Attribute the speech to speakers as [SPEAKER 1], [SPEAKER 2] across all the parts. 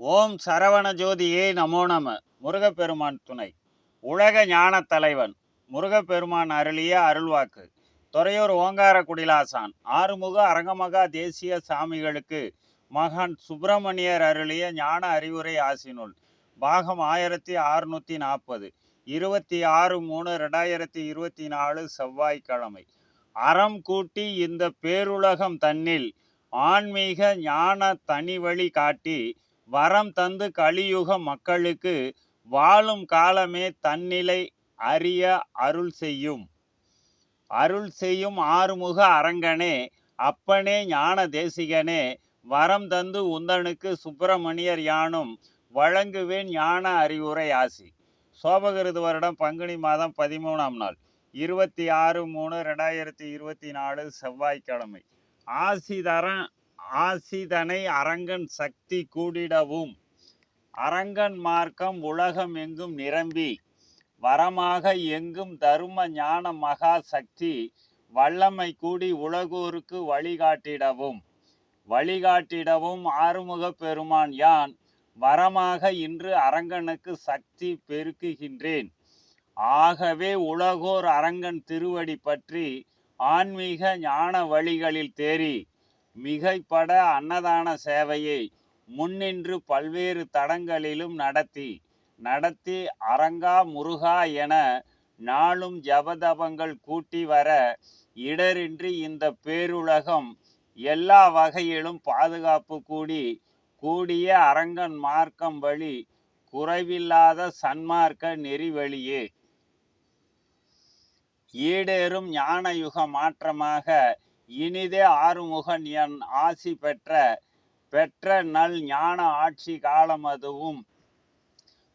[SPEAKER 1] ஓம் சரவண ஜோதியே நமோ நம. முருகப்பெருமான் துணை. உலக ஞானத் தலைவன் முருகப்பெருமான் அருளிய அருள்வாக்கு. துறையூர் ஓங்கார குடிலாசான் ஆறுமுக அரங்கமகா தேசிய சாமிகளுக்கு மகான் சுப்பிரமணியர் அருளிய ஞான அறிவுரை ஆசினுள் பாகம் ஆயிரத்தி அறுநூத்தி நாற்பது இருபத்தி ஆறு மூணு ரெண்டாயிரத்தி இருபத்தி நாலு செவ்வாய்க்கிழமை. அறம் கூட்டி இந்த பேருலகம் தன்னில் ஆன்மீக ஞான தனி வழி காட்டி வரம் தந்து கலியுக மக்களுக்கு வாழும் காலமே தன்னிலை அறிய அருள் செய்யும். அருள் செய்யும் ஆறுமுக அரங்கனே அப்பனே ஞான தேசிகனே வரம் தந்து உந்தனுக்கு சுப்பிரமணியர் யானும் வழங்குவேன் ஞான அறிவுரை ஆசி. சோபகிருது வருடம் பங்குனி மாதம் பதிமூணாம் நாள் இருபத்தி ஆறு மூணு ரெண்டாயிரத்தி இருபத்தி நாலு செவ்வாய்க்கிழமை. ஆசிதரன் ஆசிதனை அரங்கன் சக்தி கூடிடவும். அரங்கன் மார்க்கம் உலகம் எங்கும் நிரம்பி. வரமாக எங்கும் தரும ஞான மகா சக்தி வல்லமை கூடி உலகோருக்கு வழிகாட்டிடவும். வழிகாட்டிடவும் ஆறுமுக பெருமான் யான் வரமாக இன்று அரங்கனுக்கு சக்தி பெருக்குகின்றேன். ஆகவே உலகோர் அரங்கன் திருவடி பற்றி ஆன்மீக ஞான வழிகளில் தேறி மிகைப்பட அன்னதான சேவையை முன்னின்று பல்வேறு தடங்களிலும் நடத்தி நடத்தி அரங்கா முருகா என நாளும் ஜபதபங்கள் கூட்டி வர இடரின்றி இந்த பேருலகம் எல்லா வகையிலும் பாதுகாப்பு கூடி கூடிய அரங்கன் மார்க்கம் வழி குறைவில்லாத சன்மார்க்க நெறி வழியே ஈடேறும் ஞான யுக மாற்றமாக இனிதே ஆறுமுகன் என் ஆசி பெற்ற பெற்ற நல் ஞான ஆட்சி காலம் அதுவும்.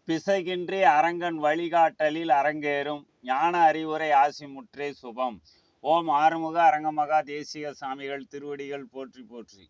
[SPEAKER 1] பிசகின்றி அரங்கன் வழிகாட்டலில் அரங்கேறும். ஞான அறிவுரை ஆசி முற்றே சுபம். ஓம் ஆறுமுக அரங்கமகா தேசிக சாமிகள் திருவடிகள் போற்றி போற்றி.